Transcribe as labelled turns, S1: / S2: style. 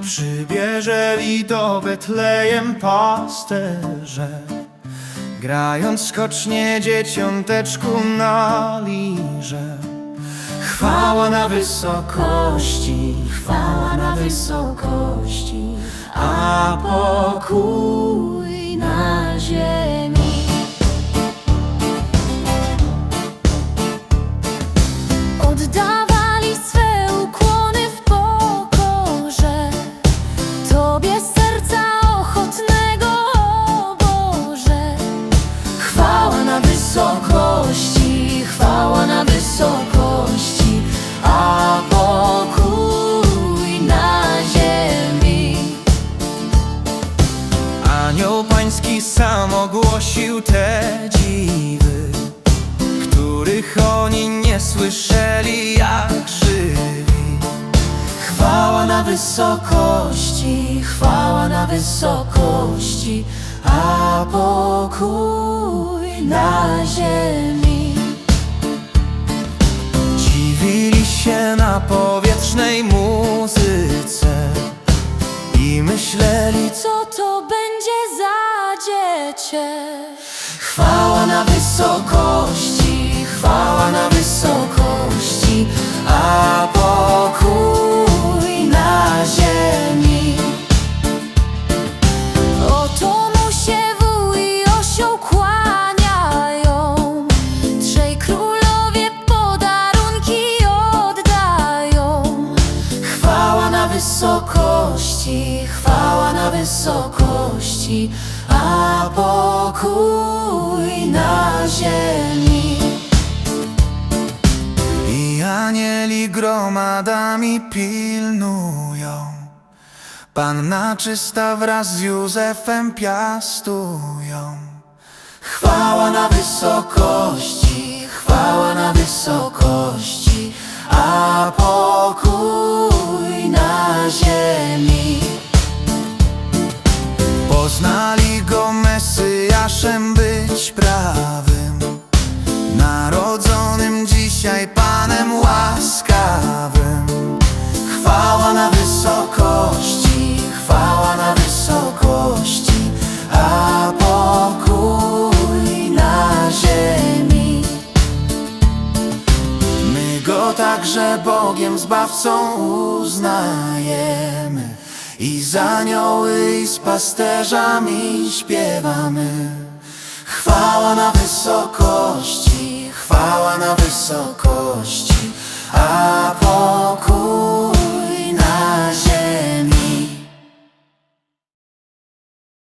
S1: Przybierzeli do Betlejem pasterze Grając skocznie dzieciąteczku na lirze. Chwała na wysokości, chwała na wysokości A pokój pański sam ogłosił te dziwy, których oni nie słyszeli jak żywi. Chwała na wysokości, chwała na wysokości, a pokój na ziemi. Dziwili się na powietrznej muzyce i myśleli,
S2: Co to będzie za dziecię?
S1: Chwała na wysokości, chwała na wysokości, a pokój na ziemi.
S2: Oto mu się wół i osioł kłaniają Trzej królowie podarunki oddają
S1: Chwała na wysokości, chwała na wysokości, pokój na ziemi. I anieli gromadami pilnują, Panna czysta wraz z Józefem piastują. Chwała na wysokości, chwała na wysokości, dzisiaj Panem łaskawym. Chwała na wysokości, chwała na wysokości, a pokój na ziemi. My go także Bogiem Zbawcą uznajemy i z anioły i z pasterzami śpiewamy. Chwała na wysokości,